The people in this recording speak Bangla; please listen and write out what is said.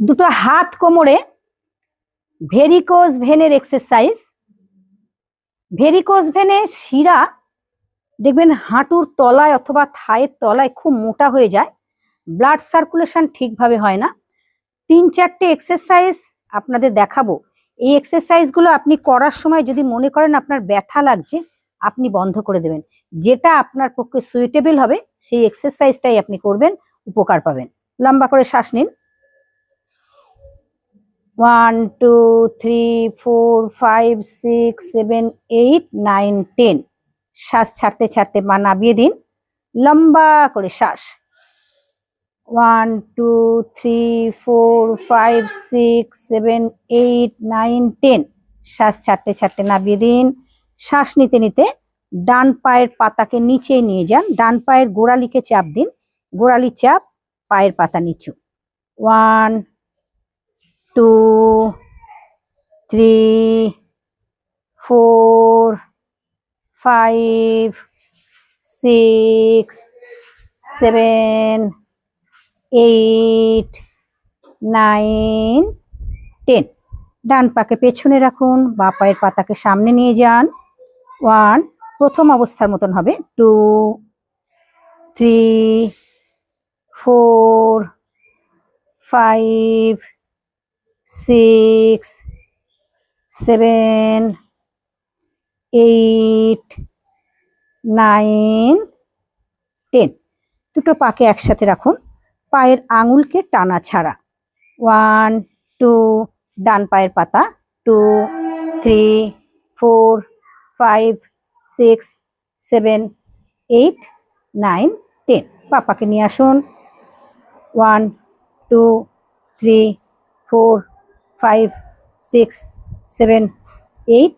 দুটো হাত কোমরে ভেরিকোজ ভেনের এক্সারসাইজ ভেরিকোজ ভেনে শিরা, দেখবেন হাঁটুর তলায় অথবা থায়ের তলায় খুব মোটা হয়ে যায় ব্লাড সার্কুলেশন ঠিকভাবে হয় না। তিন চারটে এক্সারসাইজ আপনাদের দেখাবো। এই এক্সারসাইজগুলো আপনি করার সময় যদি মনে করেন আপনার ব্যথা লাগছে, আপনি বন্ধ করে দেবেন। যেটা আপনার পক্ষে সুইটেবল হবে, সেই এক্সারসাইজটাই আপনি করবেন, উপকার পাবেন। লম্বা করে শ্বাস নিন। One, two, three, four, five, six, seven, eight, nine, ten. শ্বাস ছাড়তে ছাড়তে পা নাবিয়ে দিন। লম্বা করে শ্বাস। One, two, three, four, five, six, seven, eight, nine, ten. শ্বাস ছাড়তে ছাড়তে নাবিয়ে দিন। শ্বাস নিতে নিতে ডান পায়ের পাতাকে নিচে নিয়ে যান। ডান পায়ের গোড়ালিকে চাপ দিন। গোড়ালি চাপ পায়ের পাতা নিচু। One, two three four five six seven eight nine ten ডান পাকে পেছনে রাখুন, বা পায়ের পাতাকে সামনে নিয়ে যান। ওয়ান প্রথম অবস্থার মতন হবে। Two three four five six seven, eight, nine, ten. দুটো পাকে একসাথে রাখুন। পায়ের আঙুলকে টানা ছাড়া। ওয়ান, টু, ডান পায়ের পাতা। Two, three, four, five, six, seven, eight, nine, ten. পাপাকে নিয়ে আসুন। One, two, three, four, five, six seven eight